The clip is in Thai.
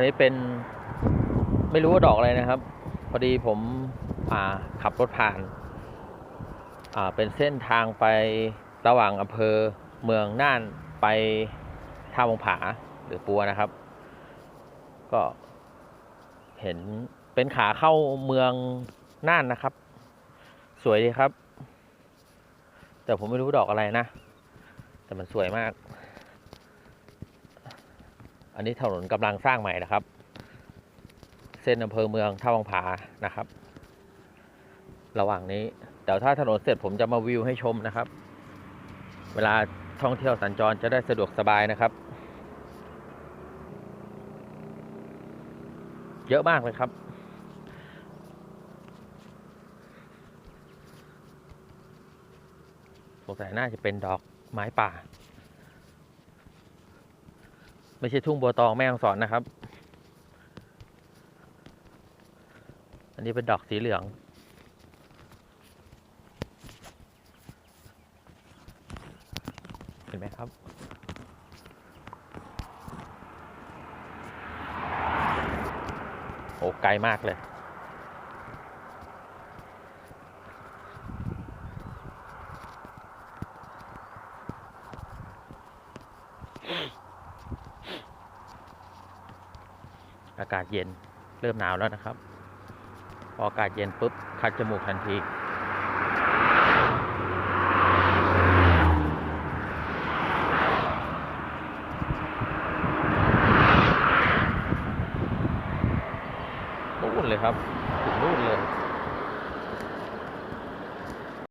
อันนี้เป็นไม่รู้ว่าดอกอะไรนะครับ พอดีผมอ่าขับรถผ่านอ่าเป็นเส้นทางไประหว่างอำเภอเมืองน่านไปท่าวงผาหรือปัวนะครับ ก็เห็นเป็นขาเข้าเมืองน่านนะครับ สวยดีครับ แต่ผมไม่รู้ดอกอะไรนะ แต่มันสวยมาก อันนี้ถนนกำลังสร้างใหม่นะครับ เส้นอำเภอเมืองท่าวังผานะครับ ระหว่างนี้เดี๋ยวถ้าถนนเสร็จผมจะมาวิวให้ชมนะครับ เวลาท่องเที่ยวสัญจรจะได้สะดวกสบายนะครับ เยอะมากเลยครับสงสัยน่าจะเป็นดอกไม้ป่า ไม่ใช่ทุ่งบัวตองแม่ฮ่องสอนนะครับ อันนี้เป็นดอกสีเหลือง เห็นไหมครับ โอ้ไกลมากเลย อากาศเย็นเริ่มหนาวแล้วนะครับ พออากาศเย็นปุ๊บ คัดจมูกทันทีนู่นเลยครับ ถึงนู่นเลย